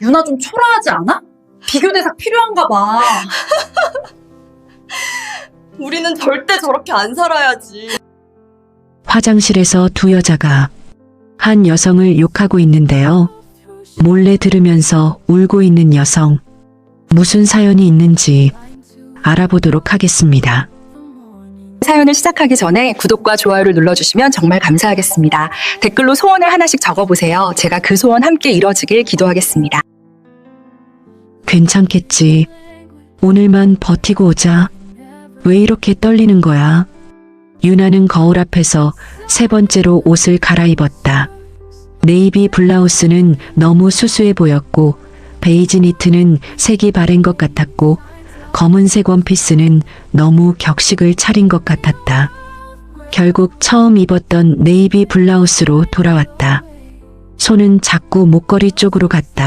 유나 좀 초라하지 않아? 비교 대상 필요한가 봐. 우리는 절대 저렇게 안 살아야지. 화장실에서 두 여자가 한 여성을 욕하고 있는데요. 몰래 들으면서 울고 있는 여성. 무슨 사연이 있는지 알아보도록 하겠습니다. 사연을 시작하기 전에 구독과 좋아요를 눌러주시면 정말 감사하겠습니다. 댓글로 소원을 하나씩 적어보세요. 제가 그 소원 함께 이뤄지길 기도하겠습니다. 괜찮겠지. 오늘만 버티고 오자. 왜 이렇게 떨리는 거야? 유나는 거울 앞에서 세 번째로 옷을 갈아입었다. 네이비 블라우스는 너무 수수해 보였고, 베이지 니트는 색이 바랜 것 같았고, 검은색 원피스는 너무 격식을 차린 것 같았다. 결국 처음 입었던 네이비 블라우스로 돌아왔다. 손은 자꾸 목걸이 쪽으로 갔다.